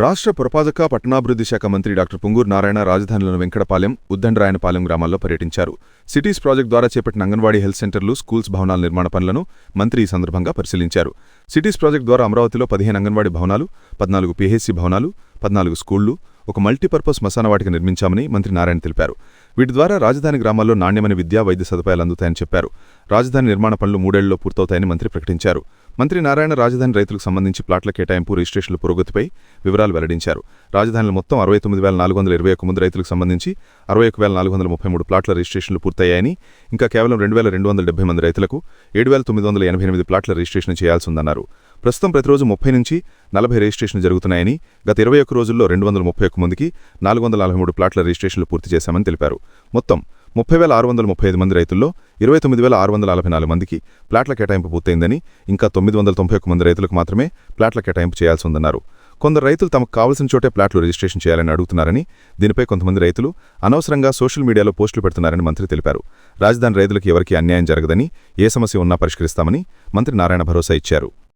రాష్ట్ర పురపాదక పట్టణాభివృద్ధి శాఖ మంత్రి డాక్టర్ పుంగూరు నారాయణ రాజధానిలోని వెంకటపాలెం ఉద్దండరాయనపాలెం గ్రామాల్లో పర్యటించారు. సిటీస్ ప్రాజెక్టు ద్వారా చేపట్టిన అంగన్వాడీ హెల్త్ సెంటర్లు స్కూల్స్ భవనాల నిర్మాణ పనులను మంత్రి ఈ సందర్భంగా పరిశీలించారు. సిటీస్ ప్రాజెక్టు ద్వారా అమరావతిలో పదిహేను అంగన్వాడీ భవనాలు పద్నాలుగు పీహెచ్సీ భవనాలు పద్నాలుగు స్కూళ్ళు ఒక మల్టీపర్పస్ మసానవాటిక నిర్మించామని మంత్రి నారాయణ తెలిపారు. వీటి ద్వారా రాజధాని గ్రామాల్లో నాణ్యమైన విద్యా వైద్య సదుపాయాలు అందుతాయని చెప్పారు. రాజధాని నిర్మాణ పనులు మూడేళ్ళలో పూర్తవుతాయని మంత్రి ప్రకటించారు. మంత్రి నారాయణ రాజధాని రైతులకు సంబంధించి ప్లాట్ల కేటాయింపు రిజిస్ట్రేషన్ల పురోగతిపై వివరాలు వెల్లడించారు. రాజధానిలో మొత్తం అరవై తొమ్మిది వేల నాలుగు వందల ఇరవై ఒక మంది రైతులకు సంబంధించి అరవై ఒక వేల నాలుగు వందల ముప్పై మూడు ప్లాట్ల రిజిస్ట్రేషన్లు పూర్తయ్యాయని ఇంకా కేవలం రెండు వేల రెండు వందల డెబ్బై మంది రైతులకు ఏడు వేల తొమ్మిది వందల ఎనభై ఎనిమిది ప్లాట్ల రిజిస్ట్రేషన్ చేయాల్సి ఉందన్నారు ప్రస్తుతం ప్రతిరోజు ముప్పై నుంచి నలభై రిజిస్ట్రేషన్లు జరుగుతున్నాయని గత ఇరవై ఒక్క రోజుల్లో రెండు వందల ముప్పై ఒక్క మందికి నాలుగు వందల నలభై మూడు ప్లాట్ల రిజిస్ట్రేషన్లు పూర్తి చేశామని తెలిపారు. మొత్తం ముప్పై వేల ఆరు వందల ముప్పై ఐదు మంది రైతుల్లో ఇరవై తొమ్మిది వేల ఆరు వందల నలభై నాలుగు మందికి ప్లాట్ల కేటాయింపు పూర్తయిందని ఇంకా తొమ్మిది వందల తొంభై ఒక్క మంది రైతులకు మాత్రమే ప్లాట్ల కేటాయింపు చేయాల్సి ఉందన్నారు కొందరు రైతులు తమకు కావాల్సిన చోటే ప్లాట్లు రిజిస్ట్రేషన్ చేయాలని అడుగుతున్నారని దీనిపై కొంతమంది రైతులు అనవసరంగా సోషల్ మీడియాలో పోస్టులు పెడుతున్నారని మంత్రి తెలిపారు. రాజధాని రైతులకు ఎవరికీ అన్యాయం జరగదని ఏ సమస్య ఉన్నా పరిష్కరిస్తామని మంత్రి నారాయణ భరోసా ఇచ్చారు.